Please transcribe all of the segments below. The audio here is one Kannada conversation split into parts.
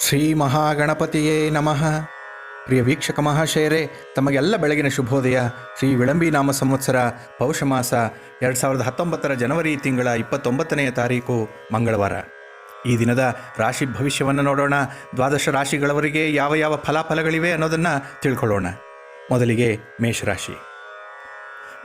ಶ್ರೀ ಮಹಾಗಣಪತಿಯೇ ನಮಃ. ಪ್ರಿಯ ವೀಕ್ಷಕ ಮಹಾಶಯರೇ, ತಮಗೆಲ್ಲ ಬೆಳಗಿನ ಶುಭೋದಯ. ಶ್ರೀ ವಿಳಂಬಿ ನಾಮ ಸಂವತ್ಸರ ಪೌಷ ಮಾಸ ಎರಡು ಸಾವಿರದ ಹತ್ತೊಂಬತ್ತರ ಜನವರಿ ತಿಂಗಳ ಇಪ್ಪತ್ತೊಂಬತ್ತನೆಯ ತಾರೀಕು ಮಂಗಳವಾರ. ಈ ದಿನದ ರಾಶಿ ಭವಿಷ್ಯವನ್ನು ನೋಡೋಣ. ದ್ವಾದಶ ರಾಶಿಗಳವರಿಗೆ ಯಾವ ಯಾವ ಫಲಾಫಲಗಳಿವೆ ಅನ್ನೋದನ್ನು ತಿಳ್ಕೊಳ್ಳೋಣ. ಮೊದಲಿಗೆ ಮೇಷರಾಶಿ.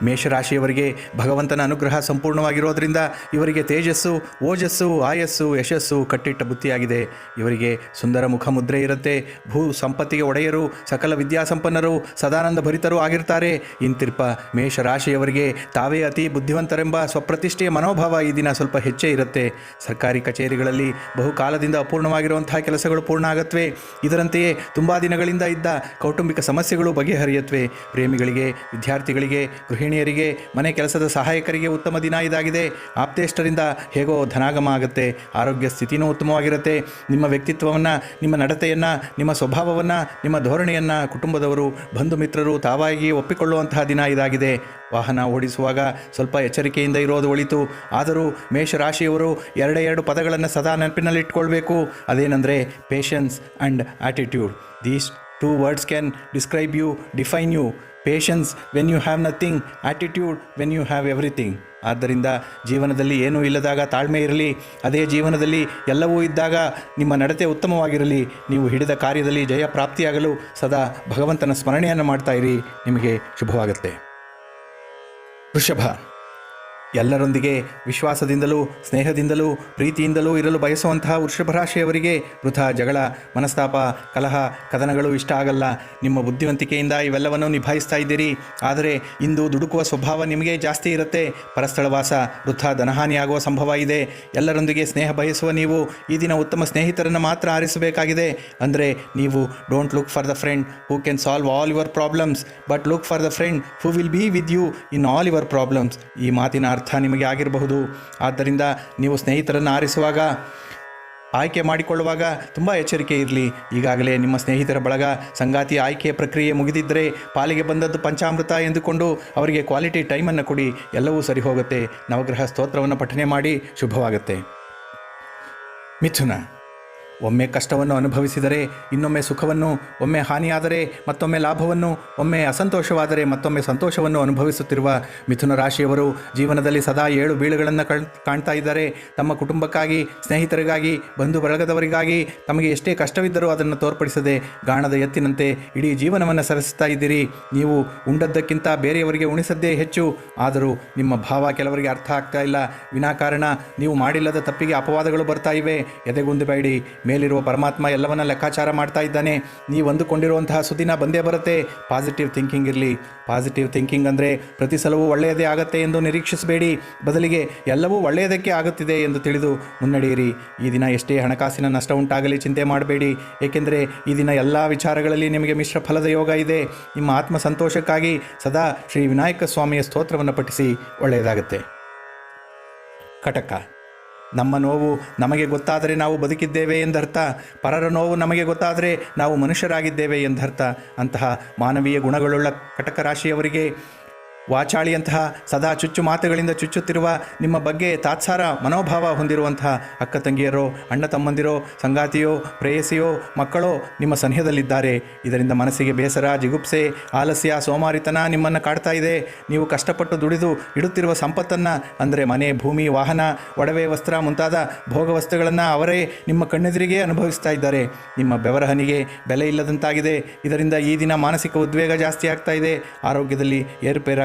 ಮೇಷರಾಶಿಯವರಿಗೆ ಭಗವಂತನ ಅನುಗ್ರಹ ಸಂಪೂರ್ಣವಾಗಿರೋದ್ರಿಂದ ಇವರಿಗೆ ತೇಜಸ್ಸು, ಓಜಸ್ಸು, ಆಯಸ್ಸು, ಯಶಸ್ಸು ಕಟ್ಟಿಟ್ಟ ಬುತ್ತಿಯಾಗಿದೆ ಇವರಿಗೆ ಸುಂದರ ಮುಖ ಮುದ್ರೆ ಇರುತ್ತೆ. ಭೂ ಸಂಪತ್ತಿಗೆ ಒಡೆಯರು, ಸಕಲ ವಿದ್ಯಾಸಂಪನ್ನರು, ಸದಾನಂದ ಭರಿತರು ಆಗಿರ್ತಾರೆ. ಇಂತಿರ್ಪ ಮೇಷರಾಶಿಯವರಿಗೆ ತಾವೇ ಅತಿ ಬುದ್ಧಿವಂತರೆಂಬ ಸ್ವಪ್ರತಿಷ್ಠೆಯ ಮನೋಭಾವ ಈ ದಿನ ಸ್ವಲ್ಪ ಹೆಚ್ಚೇ ಇರುತ್ತೆ. ಸರ್ಕಾರಿ ಕಚೇರಿಗಳಲ್ಲಿ ಬಹುಕಾಲದಿಂದ ಅಪೂರ್ಣವಾಗಿರುವಂತಹ ಕೆಲಸಗಳು ಪೂರ್ಣ ಆಗತ್ವೆ. ಇದರಂತೆಯೇ ತುಂಬ ದಿನಗಳಿಂದ ಇದ್ದ ಕೌಟುಂಬಿಕ ಸಮಸ್ಯೆಗಳು ಬಗೆಹರಿಯತ್ವೆ. ಪ್ರೇಮಿಗಳಿಗೆ, ವಿದ್ಯಾರ್ಥಿಗಳಿಗೆ ಗೃಹಿಣಿಯರಿಗೆ, ಮನೆ ಕೆಲಸದ ಸಹಾಯಕರಿಗೆ ಉತ್ತಮ ದಿನ ಇದಾಗಿದೆ. ಆಪ್ತೇಷ್ಟರಿಂದ ಹೇಗೋ ಧನಾಗಮ ಆಗುತ್ತೆ. ಆರೋಗ್ಯ ಸ್ಥಿತಿನೂ ಉತ್ತಮವಾಗಿರುತ್ತೆ. ನಿಮ್ಮ ವ್ಯಕ್ತಿತ್ವವನ್ನು, ನಿಮ್ಮ ನಡತೆಯನ್ನು, ನಿಮ್ಮ ಸ್ವಭಾವವನ್ನು, ನಿಮ್ಮ ಧೋರಣೆಯನ್ನು ಕುಟುಂಬದವರು, ಬಂಧು ಮಿತ್ರರು ತಾವಾಗಿ ಒಪ್ಪಿಕೊಳ್ಳುವಂತಹ ದಿನ ಇದಾಗಿದೆ. ವಾಹನ ಓಡಿಸುವಾಗ ಸ್ವಲ್ಪ ಎಚ್ಚರಿಕೆಯಿಂದ ಇರೋದು ಒಳಿತು. ಆದರೂ ಮೇಷರಾಶಿಯವರು ಎರಡೇ ಎರಡು ಪದಗಳನ್ನು ಸದಾ ನೆನಪಿನಲ್ಲಿಟ್ಕೊಳ್ಬೇಕು. ಅದೇನೆಂದರೆ patience and attitude these two words can describe you define you patience when you have nothing attitude when you have everything ಆದ್ದರಿಂದ ಜೀವನದಲ್ಲಿ ಏನೂ ಇಲ್ಲದಾಗ ತಾಳ್ಮೆ ಇರಲಿ. ಅದೇ ಜೀವನದಲ್ಲಿ ಎಲ್ಲವೂ ಇದ್ದಾಗ ನಿಮ್ಮ ನಡತೆ ಉತ್ತಮವಾಗಿರಲಿ. ನೀವು ಹಿಡಿದ ಕಾರ್ಯದಲ್ಲಿ ಜಯ ಪ್ರಾಪ್ತಿಯಾಗಲು ಸದಾ ಭಗವಂತನ ಸ್ಮರಣೆಯನ್ನು ಮಾಡ್ತಾ ಇರಿ. ನಿಮಗೆ ಶುಭವಾಗುತ್ತೆ. ವೃಷಭ. ಎಲ್ಲರೊಂದಿಗೆ ವಿಶ್ವಾಸದಿಂದಲೂ, ಸ್ನೇಹದಿಂದಲೂ, ಪ್ರೀತಿಯಿಂದಲೂ ಇರಲು ಬಯಸುವಂತಹ ವೃಷಭ ರಾಶಿಯವರಿಗೆ ವೃಥ ಜಗಳ, ಮನಸ್ತಾಪ, ಕಲಹ, ಕದನಗಳು ಇಷ್ಟ ಆಗಲ್ಲ. ನಿಮ್ಮ ಬುದ್ಧಿವಂತಿಕೆಯಿಂದ ಇವೆಲ್ಲವನ್ನು ನಿಭಾಯಿಸ್ತಾ ಇದ್ದೀರಿ. ಆದರೆ ಇಂದು ದುಡುಕುವ ಸ್ವಭಾವ ನಿಮಗೆ ಜಾಸ್ತಿ ಇರುತ್ತೆ. ಪರಸ್ಥಳವಾಸ, ವೃಥ ಧನಹಾನಿಯಾಗುವ ಸಂಭವ ಇದೆ. ಎಲ್ಲರೊಂದಿಗೆ ಸ್ನೇಹ ಬಯಸುವ ನೀವು ಈ ದಿನ ಉತ್ತಮ ಸ್ನೇಹಿತರನ್ನು ಮಾತ್ರ ಆರಿಸಬೇಕಾಗಿದೆ. ಅಂದರೆ ನೀವು don't look for the friend who can solve all your problems but look for the friend who will be with you in all your problems ಈ ಮಾತಿನ ಅರ್ಥ ನಿಮಗೆ ಆಗಿರಬಹುದು. ಆದ್ದರಿಂದ ನೀವು ಸ್ನೇಹಿತರನ್ನು ಆರಿಸುವಾಗ, ಆಯ್ಕೆ ಮಾಡಿಕೊಳ್ಳುವಾಗ ತುಂಬ ಎಚ್ಚರಿಕೆ ಇರಲಿ. ಈಗಾಗಲೇ ನಿಮ್ಮ ಸ್ನೇಹಿತರ ಬಳಗ ಸಂಗಾತಿ ಆಯ್ಕೆ ಪ್ರಕ್ರಿಯೆ ಮುಗಿದಿದ್ದರೆ ಪಾಲಿಗೆ ಬಂದದ್ದು ಪಂಚಾಮೃತ ಎಂದುಕೊಂಡು ಅವರಿಗೆ ಕ್ವಾಲಿಟಿ ಟೈಮನ್ನು ಕೊಡಿ. ಎಲ್ಲವೂ ಸರಿ ಹೋಗುತ್ತೆ. ನವಗ್ರಹ ಸ್ತೋತ್ರವನ್ನು ಪಠನೆ ಮಾಡಿ ಶುಭವಾಗುತ್ತೆ. ಮಿಥುನ ಒಮ್ಮೆ ಕಷ್ಟವನ್ನು ಅನುಭವಿಸಿದರೆ, ಇನ್ನೊಮ್ಮೆ ಸುಖವನ್ನು, ಒಮ್ಮೆ ಹಾನಿಯಾದರೆ, ಮತ್ತೊಮ್ಮೆ ಲಾಭವನ್ನು, ಒಮ್ಮೆ ಅಸಂತೋಷವಾದರೆ, ಮತ್ತೊಮ್ಮೆ ಸಂತೋಷವನ್ನು ಅನುಭವಿಸುತ್ತಿರುವ ಮಿಥುನ ರಾಶಿಯವರು ಜೀವನದಲ್ಲಿ ಸದಾ ಏಳು ಬೀಳುಗಳನ್ನು ಕಾಣ್ತಾ ಇದ್ದಾರೆ. ತಮ್ಮ ಕುಟುಂಬಕ್ಕಾಗಿ, ಸ್ನೇಹಿತರಿಗಾಗಿ, ಬಂಧು ಬಳಗದವರಿಗಾಗಿ ತಮಗೆ ಎಷ್ಟೇ ಕಷ್ಟವಿದ್ದರೂ ಅದನ್ನು ತೋರ್ಪಡಿಸದೆ ಗಾಣದ ಎತ್ತಿನಂತೆ ಇಡೀ ಜೀವನವನ್ನು ಸರಿಸ್ತಾ ಇದ್ದೀರಿ. ನೀವು ಉಂಡದ್ದಕ್ಕಿಂತ ಬೇರೆಯವರಿಗೆ ಉಣಿಸದ್ದೇ ಹೆಚ್ಚು. ಆದರೂ ನಿಮ್ಮ ಭಾವ ಕೆಲವರಿಗೆ ಅರ್ಥ ಆಗ್ತಾ ಇಲ್ಲ. ವಿನಾಕಾರಣ, ನೀವು ಮಾಡಿಲ್ಲದ ತಪ್ಪಿಗೆ ಅಪವಾದಗಳು ಬರ್ತಾ ಇವೆ. ಎದೆಗುಂದಬೇಡಿ ಮೇಲಿರುವ ಪರಮಾತ್ಮ ಎಲ್ಲವನ್ನ ಲೆಕ್ಕಾಚಾರ ಮಾಡ್ತಾ ಇದ್ದಾನೆ. ನೀವು ಅಂದುಕೊಂಡಿರುವಂತಹ ಸುದಿನ ಬಂದೇ ಬರುತ್ತೆ. ಪಾಸಿಟಿವ್ ಥಿಂಕಿಂಗ್ ಇರಲಿ. ಪಾಸಿಟಿವ್ ಥಿಂಕಿಂಗ್ ಅಂದರೆ ಪ್ರತಿ ಸಲವೂ ಒಳ್ಳೆಯದೇ ಆಗುತ್ತೆ ಎಂದು ನಿರೀಕ್ಷಿಸಬೇಡಿ. ಬದಲಿಗೆ ಎಲ್ಲವೂ ಒಳ್ಳೆಯದಕ್ಕೆ ಆಗುತ್ತಿದೆ ಎಂದು ತಿಳಿದು ಮುನ್ನಡೆಯಿರಿ. ಈ ದಿನ ಎಷ್ಟೇ ಹಣಕಾಸಿನ ನಷ್ಟ ಉಂಟಾಗಲಿ ಚಿಂತೆ ಮಾಡಬೇಡಿ. ಏಕೆಂದರೆ ಈ ದಿನ ಎಲ್ಲ ವಿಚಾರಗಳಲ್ಲಿ ನಿಮಗೆ ಮಿಶ್ರ ಫಲದ ಯೋಗ ಇದೆ. ನಿಮ್ಮ ಆತ್ಮ ಸಂತೋಷಕ್ಕಾಗಿ ಸದಾ ಶ್ರೀ ವಿನಾಯಕ ಸ್ವಾಮಿಯ ಸ್ತೋತ್ರವನ್ನು ಪಠಿಸಿ ಒಳ್ಳೆಯದಾಗುತ್ತೆ. ಕಟಕ. ನಮ್ಮ ನೋವು ನಮಗೆ ಗೊತ್ತಾದರೆ ನಾವು ಬದುಕಿದ್ದೇವೆ ಎಂದರ್ಥ. ಪರರ ನೋವು ನಮಗೆ ಗೊತ್ತಾದರೆ ನಾವು ಮನುಷ್ಯರಾಗಿದ್ದೇವೆ ಎಂದರ್ಥ. ಅಂತಹ ಮಾನವೀಯ ಗುಣಗಳುಳ್ಳ ಕಟಕ ರಾಶಿಯವರಿಗೆ ವಾಚಾಳಿಯಂತಹ ಸದಾ ಚುಚ್ಚು ಮಾತುಗಳಿಂದ ಚುಚ್ಚುತ್ತಿರುವ ನಿಮ್ಮ ಬಗ್ಗೆ ತಾತ್ಸಾರ ಮನೋಭಾವ ಹೊಂದಿರುವಂತಹ ಅಕ್ಕ ತಂಗಿಯರೋ, ಅಣ್ಣ ತಮ್ಮಂದಿರೋ, ಸಂಗಾತಿಯೋ, ಪ್ರೇಯಸಿಯೋ, ಮಕ್ಕಳೋ ನಿಮ್ಮ ಸನಿಹದಲ್ಲಿದ್ದಾರೆ ಇದರಿಂದ ಮನಸ್ಸಿಗೆ ಬೇಸರ, ಜಿಗುಪ್ಸೆ, ಆಲಸ್ಯ, ಸೋಮಾರಿತನ ನಿಮ್ಮನ್ನು ಕಾಡ್ತಾ ಇದೆ. ನೀವು ಕಷ್ಟಪಟ್ಟು ದುಡಿದು ಇಡುತ್ತಿರುವ ಸಂಪತ್ತನ್ನು, ಅಂದರೆ ಮನೆ, ಭೂಮಿ, ವಾಹನ, ಒಡವೆ, ವಸ್ತ್ರ ಮುಂತಾದ ಭೋಗ ವಸ್ತುಗಳನ್ನು ಅವರೇ ನಿಮ್ಮ ಕಣ್ಣೆದುರಿಗೆ ಅನುಭವಿಸ್ತಾ ಇದ್ದಾರೆ. ನಿಮ್ಮ ಬೆವರಹನಿಗೆ ಬೆಲೆ ಇಲ್ಲದಂತಾಗಿದೆ. ಇದರಿಂದ ಈ ದಿನ ಮಾನಸಿಕ ಉದ್ವೇಗ ಜಾಸ್ತಿ ಆಗ್ತಾ ಇದೆ. ಆರೋಗ್ಯದಲ್ಲಿ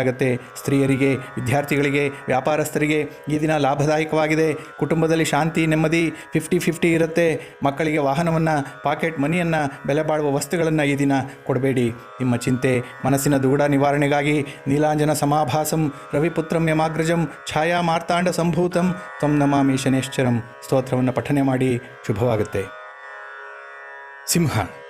ಏರುಪೇರಾಗುತ್ತೆ ಸ್ತ್ರೀಯರಿಗೆ, ವಿದ್ಯಾರ್ಥಿಗಳಿಗೆ, ವ್ಯಾಪಾರಸ್ಥರಿಗೆ ಈ ದಿನ ಲಾಭದಾಯಕವಾಗಿದೆ. ಕುಟುಂಬದಲ್ಲಿ ಶಾಂತಿ, ನೆಮ್ಮದಿ ಫಿಫ್ಟಿ ಫಿಫ್ಟಿ ಇರುತ್ತೆ. ಮಕ್ಕಳಿಗೆ ವಾಹನವನ್ನು ಪಾಕೆಟ್ ಮನಿಯನ್ನು ಬೆಲೆ ಬಾಳುವ ವಸ್ತುಗಳನ್ನು ಈ ದಿನ ಕೊಡಬೇಡಿ. ನಿಮ್ಮ ಚಿಂತೆ, ಮನಸ್ಸಿನ ದುಗುಡ ನಿವಾರಣೆಗಾಗಿ ನೀಲಾಂಜನ ಸಮಾಭಾಸಂ, ರವಿಪುತ್ರಂ ಯಮಾಗ್ರಜಂ, ಛಾಯಾ ಮಾರ್ತಾಂಡ ಸಂಭೂತಂ ತಂ ನಮಾಮಿ ಶನೇಶ್ವರಂ. ಸ್ತೋತ್ರವನ್ನು ಪಠನೆ ಮಾಡಿ ಶುಭವಾಗುತ್ತೆ. ಸಿಂಹ.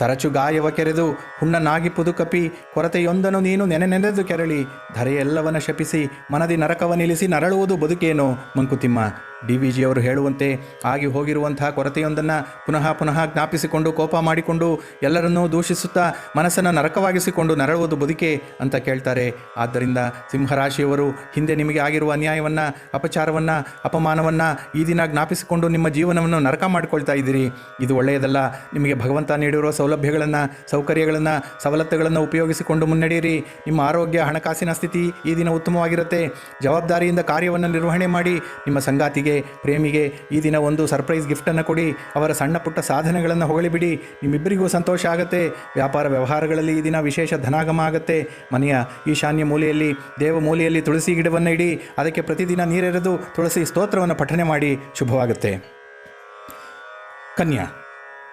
ತರಚು ಗಾಯವ ಕೆರೆದು ಹುಣ್ಣನಾಗಿ ಪುದುಕಪಿ ಕೊರತೆಯೊಂದನು ನೀನು ನೆನೆ ನೆನೆದು ಕೆರಳಿ ಧರೆಯೆಲ್ಲವನ ಶಪಿಸಿ ಮನದಿ ನರಕವ ನಿಲ್ಲಿಸಿ ನರಳುವುದು ಬದುಕೇನೋ ಮಂಕುತಿಮ್ಮ? ಡಿ ವಿ ಜಿಯವರು ಹೇಳುವಂತೆ ಆಗಿ ಹೋಗಿರುವಂತಹ ಕೊರತೆಯೊಂದನ್ನು ಪುನಃ ಪುನಃ ಜ್ಞಾಪಿಸಿಕೊಂಡು ಕೋಪ ಮಾಡಿಕೊಂಡು ಎಲ್ಲರನ್ನೂ ದೂಷಿಸುತ್ತಾ ಮನಸ್ಸನ್ನು ನರಕವಾಗಿಸಿಕೊಂಡು ನರಳುವುದು ಬದುಕೆ ಅಂತ ಕೇಳ್ತಾರೆ. ಆದ್ದರಿಂದ ಸಿಂಹರಾಶಿಯವರು ಹಿಂದೆ ನಿಮಗೆ ಆಗಿರುವ ಅನ್ಯಾಯವನ್ನು, ಅಪಚಾರವನ್ನು, ಅಪಮಾನವನ್ನು ಈ ದಿನ ಜ್ಞಾಪಿಸಿಕೊಂಡು ನಿಮ್ಮ ಜೀವನವನ್ನು ನರಕ ಮಾಡಿಕೊಳ್ತಾ ಇದ್ದೀರಿ. ಇದು ಒಳ್ಳೆಯದಲ್ಲ. ನಿಮಗೆ ಭಗವಂತ ನೀಡಿರುವ ಸೌಲಭ್ಯಗಳನ್ನು, ಸೌಕರ್ಯಗಳನ್ನು, ಸವಲತ್ತುಗಳನ್ನು ಉಪಯೋಗಿಸಿಕೊಂಡು ಮುನ್ನಡೆಯಿರಿ. ನಿಮ್ಮ ಆರೋಗ್ಯ, ಹಣಕಾಸಿನ ಸ್ಥಿತಿ ಈ ದಿನ ಉತ್ತಮವಾಗಿರುತ್ತೆ. ಜವಾಬ್ದಾರಿಯಿಂದ ಕಾರ್ಯವನ್ನು ನಿರ್ವಹಣೆ ಮಾಡಿ ನಿಮ್ಮ ಸಂಗಾತಿಗೆ ಪ್ರೇಮಿಗೆ ಈ ದಿನ ಒಂದು ಸರ್ಪ್ರೈಸ್ ಗಿಫ್ಟನ್ನು ಕೊಡಿ. ಅವರ ಸಣ್ಣ ಪುಟ್ಟ ಸಾಧನೆಗಳನ್ನು ಹೊಗಳಿಬಿಡಿ. ನಿಮ್ಮಿಬ್ಬರಿಗೂ ಸಂತೋಷ ಆಗುತ್ತೆ. ವ್ಯಾಪಾರ ವ್ಯವಹಾರಗಳಲ್ಲಿ ಈ ದಿನ ವಿಶೇಷ ಧನಾಗಮ ಆಗುತ್ತೆ. ಮನೆಯ ಈಶಾನ್ಯ ಮೂಲೆಯಲ್ಲಿ, ದೇವ ಮೂಲೆಯಲ್ಲಿ ತುಳಸಿ ಗಿಡವನ್ನು ಇಡಿ. ಅದಕ್ಕೆ ಪ್ರತಿದಿನ ನೀರೆರೆದು ತುಳಸಿ ಸ್ತೋತ್ರವನ್ನು ಪಠನೆ ಮಾಡಿ ಶುಭವಾಗುತ್ತೆ. ಕನ್ಯಾ,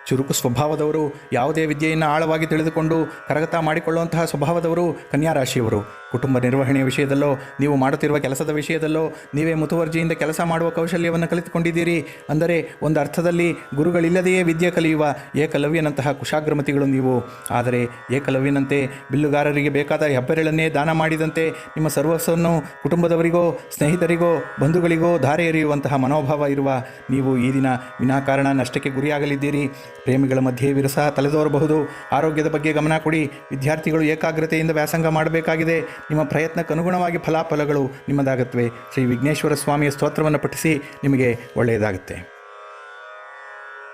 ಚುರುಕು ಸ್ವಭಾವದವರು, ಯಾವುದೇ ವಿದ್ಯೆಯನ್ನು ಆಳವಾಗಿ ತಿಳಿದುಕೊಂಡು ಕರಗತ ಮಾಡಿಕೊಳ್ಳುವಂತಹ ಸ್ವಭಾವದವರು ಕನ್ಯಾ ರಾಶಿಯವರು ಕುಟುಂಬ ನಿರ್ವಹಣೆಯ ವಿಷಯದಲ್ಲೋ, ನೀವು ಮಾಡುತ್ತಿರುವ ಕೆಲಸದ ವಿಷಯದಲ್ಲೋ, ನೀವೇ ಮುತುವರ್ಜಿಯಿಂದ ಕೆಲಸ ಮಾಡುವ ಕೌಶಲ್ಯವನ್ನು ಕಲಿತುಕೊಂಡಿದ್ದೀರಿ. ಅಂದರೆ ಒಂದು ಅರ್ಥದಲ್ಲಿ ಗುರುಗಳಿಲ್ಲದೆಯೇ ವಿದ್ಯೆ ಕಲಿಯುವ ಏಕಲವ್ಯನಂತಹ ಕುಶಾಗ್ರಮತಿಗಳು ನೀವು. ಆದರೆ ಏಕಲವ್ಯನಂತೆ ಬಿಲ್ಲುಗಾರರಿಗೆ ಬೇಕಾದ ಹೆಬ್ಬೆರಳನ್ನೇ ದಾನ ಮಾಡಿದಂತೆ ನಿಮ್ಮ ಸರ್ವಸ್ವನ್ನು ಕುಟುಂಬದವರಿಗೋ, ಸ್ನೇಹಿತರಿಗೋ, ಬಂಧುಗಳಿಗೋ ಧಾರೆ ಎರೆಯುವಂತಹ ಮನೋಭಾವ ಇರುವ ನೀವು ಈ ದಿನ ವಿನಾಕಾರಣ ನಷ್ಟಕ್ಕೆ ಗುರಿಯಾಗಲಿದ್ದೀರಿ. ಪ್ರೇಮಿಗಳ ಮಧ್ಯೆ ವಿರಸ ತಲೆದೋರಬಹುದು. ಆರೋಗ್ಯದ ಬಗ್ಗೆ ಗಮನ ಕೊಡಿ. ವಿದ್ಯಾರ್ಥಿಗಳು ಏಕಾಗ್ರತೆಯಿಂದ ವ್ಯಾಸಂಗ ಮಾಡಬೇಕಾಗಿದೆ. ನಿಮ್ಮ ಪ್ರಯತ್ನಕ್ಕೆ ಅನುಗುಣವಾಗಿ ಫಲಾಫಲಗಳು ನಿಮ್ಮದಾಗುತ್ತವೆ. ಶ್ರೀ ವಿಘ್ನೇಶ್ವರ ಸ್ವಾಮಿಯ ಸ್ತೋತ್ರವನ್ನು ಪಠಿಸಿ ನಿಮಗೆ ಒಳ್ಳೆಯದಾಗುತ್ತೆ.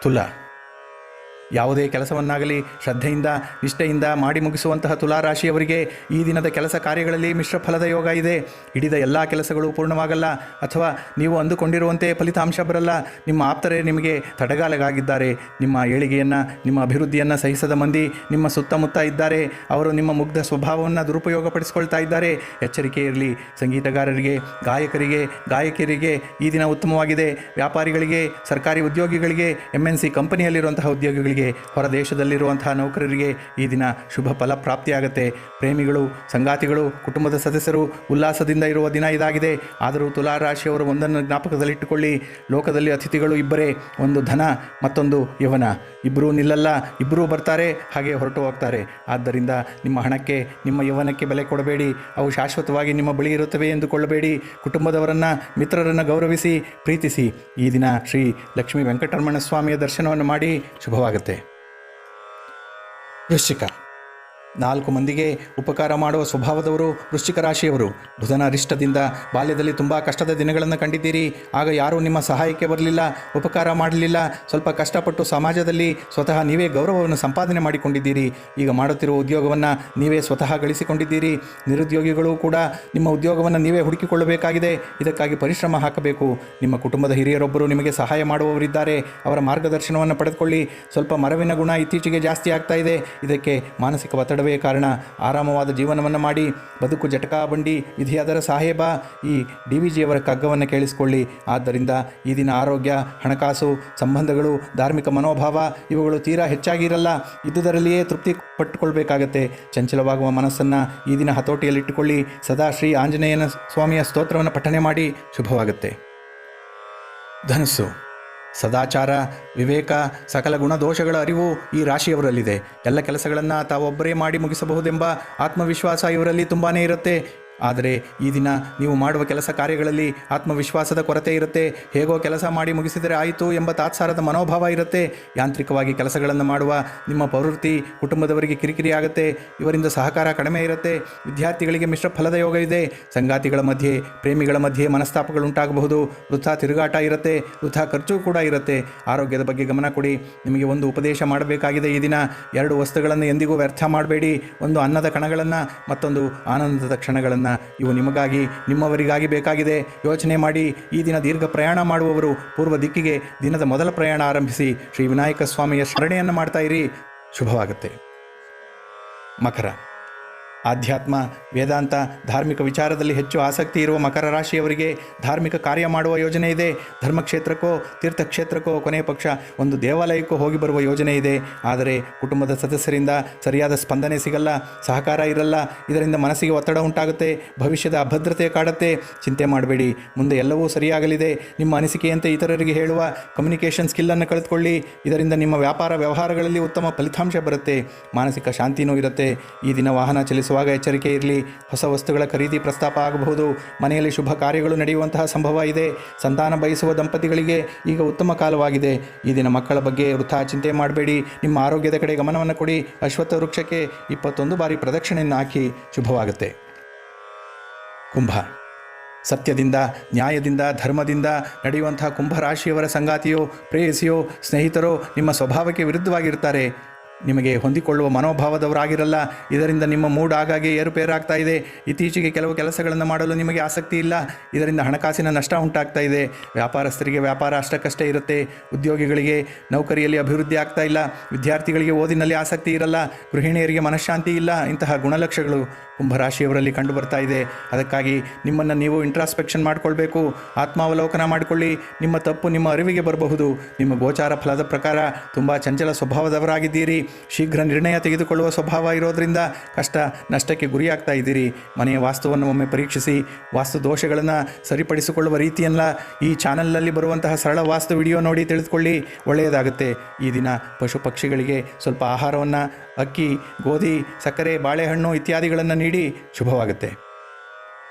ತುಲಾ. ಯಾವುದೇ ಕೆಲಸವನ್ನಾಗಲಿ ಶ್ರದ್ಧೆಯಿಂದ, ನಿಷ್ಠೆಯಿಂದ ಮಾಡಿ ಮುಗಿಸುವಂತಹ ತುಲಾರಾಶಿಯವರಿಗೆ ಈ ದಿನದ ಕೆಲಸ ಕಾರ್ಯಗಳಲ್ಲಿ ಮಿಶ್ರ ಫಲದ ಯೋಗ ಇದೆ. ಹಿಡಿದ ಎಲ್ಲ ಕೆಲಸಗಳು ಪೂರ್ಣವಾಗಲ್ಲ ಅಥವಾ ನೀವು ಅಂದುಕೊಂಡಿರುವಂತೆ ಫಲಿತಾಂಶ ಬರಲ್ಲ. ನಿಮ್ಮ ಆಪ್ತರೇ ನಿಮಗೆ ತಡಗಾಲಗಾಗಿದ್ದಾರೆ. ನಿಮ್ಮ ಏಳಿಗೆಯನ್ನು, ನಿಮ್ಮ ಅಭಿವೃದ್ಧಿಯನ್ನು ಸಹಿಸದ ಮಂದಿ ನಿಮ್ಮ ಸುತ್ತಮುತ್ತ ಇದ್ದಾರೆ. ಅವರು ನಿಮ್ಮ ಮುಗ್ಧ ಸ್ವಭಾವವನ್ನು ದುರುಪಯೋಗಪಡಿಸಿಕೊಳ್ತಾ ಇದ್ದಾರೆ. ಎಚ್ಚರಿಕೆ ಇರಲಿ. ಸಂಗೀತಗಾರರಿಗೆ, ಗಾಯಕರಿಗೆ, ಗಾಯಕಿಯರಿಗೆ ಈ ದಿನ ಉತ್ತಮವಾಗಿದೆ. ವ್ಯಾಪಾರಿಗಳಿಗೆ, ಸರ್ಕಾರಿ ಉದ್ಯೋಗಿಗಳಿಗೆ ಎಂ ಎನ್ ಸಿ ಕಂಪನಿಯಲ್ಲಿರುವಂತಹ ಉದ್ಯೋಗಿಗಳಿಗೆ ಹೊರ ದೇಶದಲ್ಲಿರುವಂತಹ ನೌಕರರಿಗೆ ಈ ದಿನ ಶುಭ ಫಲ ಪ್ರಾಪ್ತಿಯಾಗುತ್ತೆ. ಪ್ರೇಮಿಗಳು, ಸಂಗಾತಿಗಳು, ಕುಟುಂಬದ ಸದಸ್ಯರು ಉಲ್ಲಾಸದಿಂದ ಇರುವ ದಿನ ಇದಾಗಿದೆ. ಆದರೂ ತುಲಾರಾಶಿಯವರು ಒಂದನ್ನು ಜ್ಞಾಪಕದಲ್ಲಿಟ್ಟುಕೊಳ್ಳಿ. ಲೋಕದಲ್ಲಿ ಅತಿಥಿಗಳು ಇಬ್ಬರೇ, ಒಂದು ಧನ, ಮತ್ತೊಂದು ಯವನ. ಇಬ್ಬರೂ ನಿಲ್ಲಲ್ಲ, ಇಬ್ಬರೂ ಬರ್ತಾರೆ, ಹಾಗೆ ಹೊರಟು ಹೋಗ್ತಾರೆ. ಆದ್ದರಿಂದ ನಿಮ್ಮ ಹಣಕ್ಕೆ, ನಿಮ್ಮ ಯವನಕ್ಕೆ ಬೆಲೆ ಕೊಡಬೇಡಿ. ಅವು ಶಾಶ್ವತವಾಗಿ ನಿಮ್ಮ ಬಳಿ ಇರುತ್ತವೆ ಎಂದುಕೊಳ್ಳಬೇಡಿ. ಕುಟುಂಬದವರನ್ನು, ಮಿತ್ರರನ್ನು ಗೌರವಿಸಿ, ಪ್ರೀತಿಸಿ. ಈ ದಿನ ಶ್ರೀ ಲಕ್ಷ್ಮೀ ವೆಂಕಟರಮಣ ಸ್ವಾಮಿಯ ದರ್ಶನವನ್ನು ಮಾಡಿ ಶುಭವಾಗುತ್ತೆ. ವೃಶ್ಚಿಕ ನಾಲ್ಕು ಮಂದಿಗೆ ಉಪಕಾರ ಮಾಡುವ ಸ್ವಭಾವದವರು ವೃಶ್ಚಿಕ ರಾಶಿಯವರು ಬುಧನ ಅರಿಷ್ಟದಿಂದ ಬಾಲ್ಯದಲ್ಲಿ ತುಂಬ ಕಷ್ಟದ ದಿನಗಳನ್ನು ಕಂಡಿದ್ದೀರಿ. ಆಗ ಯಾರೂ ನಿಮ್ಮ ಸಹಾಯಕ್ಕೆ ಬರಲಿಲ್ಲ, ಉಪಕಾರ ಮಾಡಲಿಲ್ಲ. ಸ್ವಲ್ಪ ಕಷ್ಟಪಟ್ಟು ಸಮಾಜದಲ್ಲಿ ಸ್ವತಃ ನೀವೇ ಗೌರವವನ್ನು ಸಂಪಾದನೆ ಮಾಡಿಕೊಂಡಿದ್ದೀರಿ. ಈಗ ಮಾಡುತ್ತಿರುವ ಉದ್ಯೋಗವನ್ನು ನೀವೇ ಸ್ವತಃ ಗಳಿಸಿಕೊಂಡಿದ್ದೀರಿ. ನಿರುದ್ಯೋಗಿಗಳು ಕೂಡ ನಿಮ್ಮ ಉದ್ಯೋಗವನ್ನು ನೀವೇ ಹುಡುಕಿಕೊಳ್ಳಬೇಕಾಗಿದೆ. ಇದಕ್ಕಾಗಿ ಪರಿಶ್ರಮ ಹಾಕಬೇಕು. ನಿಮ್ಮ ಕುಟುಂಬದ ಹಿರಿಯರೊಬ್ಬರು ನಿಮಗೆ ಸಹಾಯ ಮಾಡುವವರಿದ್ದಾರೆ. ಅವರ ಮಾರ್ಗದರ್ಶನವನ್ನು ಪಡೆದುಕೊಳ್ಳಿ. ಸ್ವಲ್ಪ ಮರವಿನ ಗುಣ ಇತ್ತೀಚೆಗೆ ಜಾಸ್ತಿ ಆಗ್ತಾ ಇದೆ. ಇದಕ್ಕೆ ಮಾನಸಿಕ ಒತ್ತಡವೇ ಕಾರಣ. ಆರಾಮವಾದ ಜೀವನವನ್ನು ಮಾಡಿ. ಬದುಕು ಜಟಕಾ ಬಂಡಿ. ವಿಧಿಯಾದರ ಸಾಹೇಬ, ಈ ಡಿ ವಿ ಜಿಯವರ ಕಗ್ಗವನ್ನು ಕೇಳಿಸಿಕೊಳ್ಳಿ. ಆದ್ದರಿಂದ ಈ ದಿನ ಆರೋಗ್ಯ, ಹಣಕಾಸು, ಸಂಬಂಧಗಳು, ಧಾರ್ಮಿಕ ಮನೋಭಾವ ಇವುಗಳು ತೀರಾ ಹೆಚ್ಚಾಗಿರಲ್ಲ. ಇದ್ದುದರಲ್ಲಿಯೇ ತೃಪ್ತಿ ಪಟ್ಟುಕೊಳ್ಬೇಕಾಗತ್ತೆ. ಚಂಚಲವಾಗುವ ಮನಸ್ಸನ್ನು ಈ ದಿನ ಹತೋಟಿಯಲ್ಲಿಟ್ಟುಕೊಳ್ಳಿ. ಸದಾ ಶ್ರೀ ಆಂಜನೇಯನ ಸ್ವಾಮಿಯ ಸ್ತೋತ್ರವನ್ನು ಪಠನೆ ಮಾಡಿ. ಶುಭವಾಗುತ್ತೆ. ಧನಸ್ಸು. ಸದಾಚಾರ, ವಿವೇಕ, ಸಕಲ ಗುಣದೋಷಗಳ ಅರಿವು ಈ ರಾಶಿಯವರಲ್ಲಿದೆ. ಎಲ್ಲ ಕೆಲಸಗಳನ್ನು ತಾವೊಬ್ಬರೇ ಮಾಡಿ ಮುಗಿಸಬಹುದೆಂಬ ಆತ್ಮವಿಶ್ವಾಸ ಇವರಲ್ಲಿ ತುಂಬಾ ಇರುತ್ತೆ. ಆದರೆ ಈ ದಿನ ನೀವು ಮಾಡುವ ಕೆಲಸ ಕಾರ್ಯಗಳಲ್ಲಿ ಆತ್ಮವಿಶ್ವಾಸದ ಕೊರತೆ ಇರುತ್ತೆ. ಹೇಗೋ ಕೆಲಸ ಮಾಡಿ ಮುಗಿಸಿದರೆ ಆಯಿತು ಎಂಬ ತಾತ್ಸಾರದ ಮನೋಭಾವ ಇರುತ್ತೆ. ಯಾಂತ್ರಿಕವಾಗಿ ಕೆಲಸಗಳನ್ನು ಮಾಡುವ ನಿಮ್ಮ ಪ್ರವೃತ್ತಿ ಕುಟುಂಬದವರಿಗೆ ಕಿರಿಕಿರಿ ಆಗುತ್ತೆ. ಇವರಿಂದ ಸಹಕಾರ ಕಡಿಮೆ ಇರುತ್ತೆ. ವಿದ್ಯಾರ್ಥಿಗಳಿಗೆ ಮಿಶ್ರ ಫಲದ ಯೋಗ ಇದೆ. ಸಂಗಾತಿಗಳ ಮಧ್ಯೆ, ಪ್ರೇಮಿಗಳ ಮಧ್ಯೆ ಮನಸ್ತಾಪಗಳುಂಟಾಗಬಹುದು. ವೃಥಾ ತಿರುಗಾಟ ಇರುತ್ತೆ. ವೃಥಾ ಖರ್ಚು ಕೂಡ ಇರುತ್ತೆ. ಆರೋಗ್ಯದ ಬಗ್ಗೆ ಗಮನ ಕೊಡಿ. ನಿಮಗೆ ಒಂದು ಉಪದೇಶ ಮಾಡಬೇಕಾಗಿದೆ ಈ ದಿನ. ಎರಡು ವಸ್ತುಗಳನ್ನು ಎಂದಿಗೂ ವ್ಯರ್ಥ ಮಾಡಬೇಡಿ. ಒಂದು ಅನ್ನದ ಕಣಗಳನ್ನು, ಮತ್ತೊಂದು ಆನಂದದ ಕ್ಷಣಗಳನ್ನು. ಇವು ನಿಮಗಾಗಿ, ನಿಮ್ಮವರಿಗಾಗಿ ಬೇಕಾಗಿದೆ. ಯೋಚನೆ ಮಾಡಿ ಈ ದಿನ ದೀರ್ಘ ಪ್ರಯಾಣ ಮಾಡುವವರು ಪೂರ್ವ ದಿಕ್ಕಿಗೆ ದಿನದ ಮೊದಲ ಪ್ರಯಾಣ ಆರಂಭಿಸಿ ಶ್ರೀ ವಿನಾಯಕ ಸ್ವಾಮಿಯ ಸ್ಮರಣೆಯನ್ನು ಮಾಡ್ತಾ ಇರಿ. ಶುಭವಾಗುತ್ತೆ. ಮಕರ. ಆಧ್ಯಾತ್ಮ, ವೇದಾಂತ, ಧಾರ್ಮಿಕ ವಿಚಾರದಲ್ಲಿ ಹೆಚ್ಚು ಆಸಕ್ತಿ ಇರುವ ಮಕರ ರಾಶಿಯವರಿಗೆ ಧಾರ್ಮಿಕ ಕಾರ್ಯ ಮಾಡುವ ಯೋಜನೆ ಇದೆ. ಧರ್ಮಕ್ಷೇತ್ರಕ್ಕೋ, ತೀರ್ಥಕ್ಷೇತ್ರಕ್ಕೋ ಕೊನೆಯ ಪಕ್ಷ ಒಂದು ದೇವಾಲಯಕ್ಕೂ ಹೋಗಿ ಬರುವ ಯೋಜನೆ ಇದೆ. ಆದರೆ ಕುಟುಂಬದ ಸದಸ್ಯರಿಂದ ಸರಿಯಾದ ಸ್ಪಂದನೆ ಸಿಗಲ್ಲ, ಸಹಕಾರ ಇರಲ್ಲ. ಇದರಿಂದ ಮನಸ್ಸಿಗೆ ಒತ್ತಡ ಉಂಟಾಗುತ್ತೆ, ಭವಿಷ್ಯದ ಅಭದ್ರತೆ ಕಾಡುತ್ತೆ. ಚಿಂತೆ ಮಾಡಬೇಡಿ, ಮುಂದೆ ಎಲ್ಲವೂ ಸರಿಯಾಗಲಿದೆ. ನಿಮ್ಮ ಅನಿಸಿಕೆಯಂತೆ ಇತರರಿಗೆ ಹೇಳುವ ಕಮ್ಯುನಿಕೇಷನ್ ಸ್ಕಿಲ್ಲನ್ನು ಕಳೆದುಕೊಳ್ಳಿ. ಇದರಿಂದ ನಿಮ್ಮ ವ್ಯಾಪಾರ ವ್ಯವಹಾರಗಳಲ್ಲಿ ಉತ್ತಮ ಫಲಿತಾಂಶ ಬರುತ್ತೆ. ಮಾನಸಿಕ ಶಾಂತಿನೂ ಇರುತ್ತೆ. ಈ ದಿನ ವಾಹನ ಚಲಿಸುವ ಬಳಸುವಾಗ ಎಚ್ಚರಿಕೆ ಇರಲಿ. ಹೊಸ ವಸ್ತುಗಳ ಖರೀದಿ ಪ್ರಸ್ತಾಪ ಆಗಬಹುದು. ಮನೆಯಲ್ಲಿ ಶುಭ ಕಾರ್ಯಗಳು ನಡೆಯುವಂತಹ ಸಂಭವ ಇದೆ. ಸಂತಾನ ಬಯಸುವ ದಂಪತಿಗಳಿಗೆ ಈಗ ಉತ್ತಮ ಕಾಲವಾಗಿದೆ. ಈ ದಿನ ಮಕ್ಕಳ ಬಗ್ಗೆ ವೃಥಾ ಚಿಂತೆ ಮಾಡಬೇಡಿ. ನಿಮ್ಮ ಆರೋಗ್ಯದ ಕಡೆ ಗಮನವನ್ನು ಕೊಡಿ. ಅಶ್ವತ್ಥ ವೃಕ್ಷಕ್ಕೆ ಇಪ್ಪತ್ತೊಂದು ಬಾರಿ ಪ್ರದಕ್ಷಿಣೆಯನ್ನು ಹಾಕಿ. ಶುಭವಾಗುತ್ತೆ. ಕುಂಭ. ಸತ್ಯದಿಂದ, ನ್ಯಾಯದಿಂದ, ಧರ್ಮದಿಂದ ನಡೆಯುವಂತಹ ಕುಂಭರಾಶಿಯವರ ಸಂಗಾತಿಯೋ, ಪ್ರೇಯಸಿಯೋ, ಸ್ನೇಹಿತರೋ ನಿಮ್ಮ ಸ್ವಭಾವಕ್ಕೆ ವಿರುದ್ಧವಾಗಿರ್ತಾರೆ ನಿಮಗೆ ಹೊಂದಿಕೊಳ್ಳುವ ಮನೋಭಾವದವರಾಗಿರಲ್ಲ. ಇದರಿಂದ ನಿಮ್ಮ ಮೂಡ್ ಆಗಾಗ್ಗೆ ಏರುಪೇರಾಗ್ತಾ ಇದೆ. ಇತ್ತೀಚೆಗೆ ಕೆಲವು ಕೆಲಸಗಳನ್ನು ಮಾಡಲು ನಿಮಗೆ ಆಸಕ್ತಿ ಇಲ್ಲ. ಇದರಿಂದ ಹಣಕಾಸಿನ ನಷ್ಟ ಉಂಟಾಗ್ತಾ ಇದೆ. ವ್ಯಾಪಾರಸ್ಥರಿಗೆ ವ್ಯಾಪಾರ ಅಷ್ಟಕ್ಕಷ್ಟೇ ಇರುತ್ತೆ. ಉದ್ಯೋಗಿಗಳಿಗೆ ನೌಕರಿಯಲ್ಲಿ ಅಭಿವೃದ್ಧಿ ಆಗ್ತಾ ಇಲ್ಲ. ವಿದ್ಯಾರ್ಥಿಗಳಿಗೆ ಓದಿನಲ್ಲಿ ಆಸಕ್ತಿ ಇರಲ್ಲ. ಗೃಹಿಣಿಯರಿಗೆ ಮನಃಶಾಂತಿ ಇಲ್ಲ. ಇಂತಹ ಗುಣಲಕ್ಷಣಗಳು ಕುಂಭರಾಶಿಯವರಲ್ಲಿ ಕಂಡು ಬರ್ತಾ ಇದೆ. ಅದಕ್ಕಾಗಿ ನಿಮ್ಮನ್ನು ನೀವು ಇಂಟ್ರಾಸ್ಪೆಕ್ಷನ್ ಮಾಡಿಕೊಳ್ಬೇಕು. ಆತ್ಮಾವಲೋಕನ ಮಾಡಿಕೊಳ್ಳಿ. ನಿಮ್ಮ ತಪ್ಪು ನಿಮ್ಮ ಅರಿವಿಗೆ ಬರಬಹುದು. ನಿಮ್ಮ ಗೋಚಾರ ಫಲದ ಪ್ರಕಾರ ತುಂಬ ಚಂಚಲ ಸ್ವಭಾವದವರಾಗಿದ್ದೀರಿ. ಶೀಘ್ರ ನಿರ್ಣಯ ತೆಗೆದುಕೊಳ್ಳುವ ಸ್ವಭಾವ ಇರೋದರಿಂದ ಕಷ್ಟ ನಷ್ಟಕ್ಕೆ ಗುರಿಯಾಗ್ತಾ ಇದ್ದೀರಿ. ಮನೆಯ ವಾಸ್ತುವನ್ನು ಒಮ್ಮೆ ಪರೀಕ್ಷಿಸಿ, ವಾಸ್ತು ದೋಷಗಳನ್ನು ಸರಿಪಡಿಸಿಕೊಳ್ಳುವ ರೀತಿಯನ್ನ ಈ ಚಾನಲ್ನಲ್ಲಿ ಬರುವಂತಹ ಸರಳ ವಾಸ್ತು ವಿಡಿಯೋ ನೋಡಿ ತಿಳಿದುಕೊಳ್ಳಿ. ಒಳ್ಳೆಯದಾಗುತ್ತೆ. ಈ ದಿನ ಪಶು ಪಕ್ಷಿಗಳಿಗೆ ಸ್ವಲ್ಪ ಆಹಾರವನ್ನು, ಅಕ್ಕಿ, ಗೋಧಿ, ಸಕ್ಕರೆ, ಬಾಳೆಹಣ್ಣು ಇತ್ಯಾದಿಗಳನ್ನು ನೀಡಿ ಶುಭವಾಗುತ್ತೆ.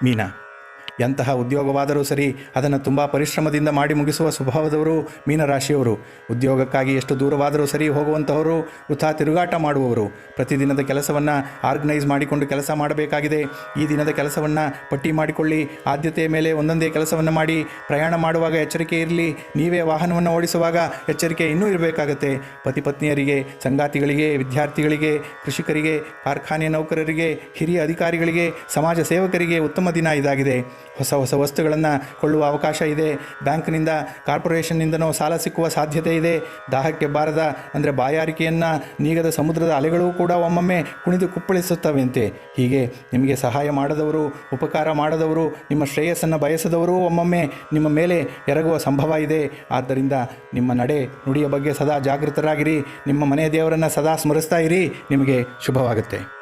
ಮೀನಾ. ಎಂತಹ ಉದ್ಯೋಗವಾದರೂ ಸರಿ ಅದನ್ನು ತುಂಬ ಪರಿಶ್ರಮದಿಂದ ಮಾಡಿ ಮುಗಿಸುವ ಸ್ವಭಾವದವರು ಮೀನರಾಶಿಯವರು. ಉದ್ಯೋಗಕ್ಕಾಗಿ ಎಷ್ಟು ದೂರವಾದರೂ ಸರಿ ಹೋಗುವಂತಹವರು ವೃಥಾ ತಿರುಗಾಟ ಮಾಡುವವರು. ಪ್ರತಿದಿನದ ಕೆಲಸವನ್ನು ಆರ್ಗನೈಸ್ ಮಾಡಿಕೊಂಡು ಕೆಲಸ ಮಾಡಬೇಕಾಗಿದೆ. ಈ ದಿನದ ಕೆಲಸವನ್ನು ಪಟ್ಟಿ ಮಾಡಿಕೊಳ್ಳಿ. ಆದ್ಯತೆಯ ಮೇಲೆ ಒಂದೊಂದೇ ಕೆಲಸವನ್ನು ಮಾಡಿ. ಪ್ರಯಾಣ ಮಾಡುವಾಗ ಎಚ್ಚರಿಕೆ ಇರಲಿ. ನೀವೇ ವಾಹನವನ್ನು ಓಡಿಸುವಾಗ ಎಚ್ಚರಿಕೆ ಇನ್ನೂ ಇರಬೇಕಾಗತ್ತೆ. ಪತಿ ಪತ್ನಿಯರಿಗೆ ಸಂಗಾತಿಗಳಿಗೆ, ವಿದ್ಯಾರ್ಥಿಗಳಿಗೆ, ಕೃಷಿಕರಿಗೆ ಕಾರ್ಖಾನೆ ನೌಕರರಿಗೆ, ಹಿರಿಯ ಅಧಿಕಾರಿಗಳಿಗೆ, ಸಮಾಜ ಸೇವಕರಿಗೆ ಉತ್ತಮ ದಿನ ಇದಾಗಿದೆ. ಹೊಸ ಹೊಸ ವಸ್ತುಗಳನ್ನು ಕೊಳ್ಳುವ ಅವಕಾಶ ಇದೆ. ಬ್ಯಾಂಕ್ನಿಂದ, ಕಾರ್ಪೊರೇಷನ್ನಿಂದನೂ ಸಾಲ ಸಿಕ್ಕುವ ಸಾಧ್ಯತೆ ಇದೆ. ದಾಹಕ್ಕೆ ಬಾರದ, ಅಂದರೆ ಬಾಯಾರಿಕೆಯನ್ನು ನೀಗದ ಸಮುದ್ರದ ಅಲೆಗಳೂ ಕೂಡ ಒಮ್ಮೊಮ್ಮೆ ಕುಣಿದು ಕುಪ್ಪಳಿಸುತ್ತವೆಂತೆ. ಹೀಗೆ ನಿಮಗೆ ಸಹಾಯ ಮಾಡದವರು, ಉಪಕಾರ ಮಾಡದವರು, ನಿಮ್ಮ ಶ್ರೇಯಸ್ಸನ್ನು ಬಯಸದವರು ಒಮ್ಮೊಮ್ಮೆ ನಿಮ್ಮ ಮೇಲೆ ಎರಗುವ ಸಂಭವ ಇದೆ. ಆದ್ದರಿಂದ ನಿಮ್ಮ ನಡೆ ನುಡಿಯ ಬಗ್ಗೆ ಸದಾ ಜಾಗೃತರಾಗಿರಿ. ನಿಮ್ಮ ಮನೆಯ ದೇವರನ್ನು ಸದಾ ಸ್ಮರಿಸ್ತಾ ಇರಿ. ನಿಮಗೆ ಶುಭವಾಗುತ್ತೆ.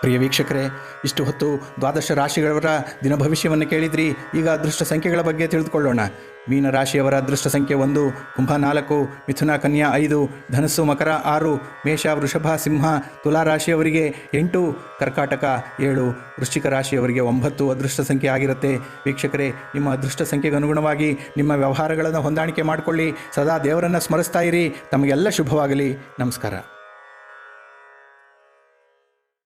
ಪ್ರಿಯ ವೀಕ್ಷಕರೇ, ಇಷ್ಟು ಹೊತ್ತು ದ್ವಾದಶ ರಾಶಿಗಳವರ ದಿನ ಭವಿಷ್ಯವನ್ನು ಕೇಳಿದ್ರಿ, ಈಗ ಅದೃಷ್ಟ ಸಂಖ್ಯೆಗಳ ಬಗ್ಗೆ ತಿಳಿದುಕೊಳ್ಳೋಣ. ಮೀನ ರಾಶಿಯವರ ಅದೃಷ್ಟ ಸಂಖ್ಯೆ ಒಂದು, ಕುಂಭ ನಾಲ್ಕು, ಮಿಥುನ ಕನ್ಯಾ ಐದು, ಧನಸ್ಸು ಮಕರ ಆರು, ಮೇಷ, ವೃಷಭ, ಸಿಂಹ, ತುಲಾ ರಾಶಿಯವರಿಗೆ ಎಂಟು, ಕರ್ಕಾಟಕ ಏಳು, ವೃಶ್ಚಿಕ ರಾಶಿಯವರಿಗೆ ಒಂಬತ್ತು ಅದೃಷ್ಟ ಸಂಖ್ಯೆ ಆಗಿರುತ್ತೆ. ವೀಕ್ಷಕರೇ, ನಿಮ್ಮ ಅದೃಷ್ಟ ಸಂಖ್ಯೆಗೆ ಅನುಗುಣವಾಗಿ ನಿಮ್ಮ ವ್ಯವಹಾರಗಳನ್ನು ಹೊಂದಾಣಿಕೆ ಮಾಡಿಕೊಳ್ಳಿ, ಸದಾ ದೇವರನ್ನು ಸ್ಮರಿಸ್ತಾ ಇರಿ, ತಮಗೆಲ್ಲ ಶುಭವಾಗಲಿ. ನಮಸ್ಕಾರ.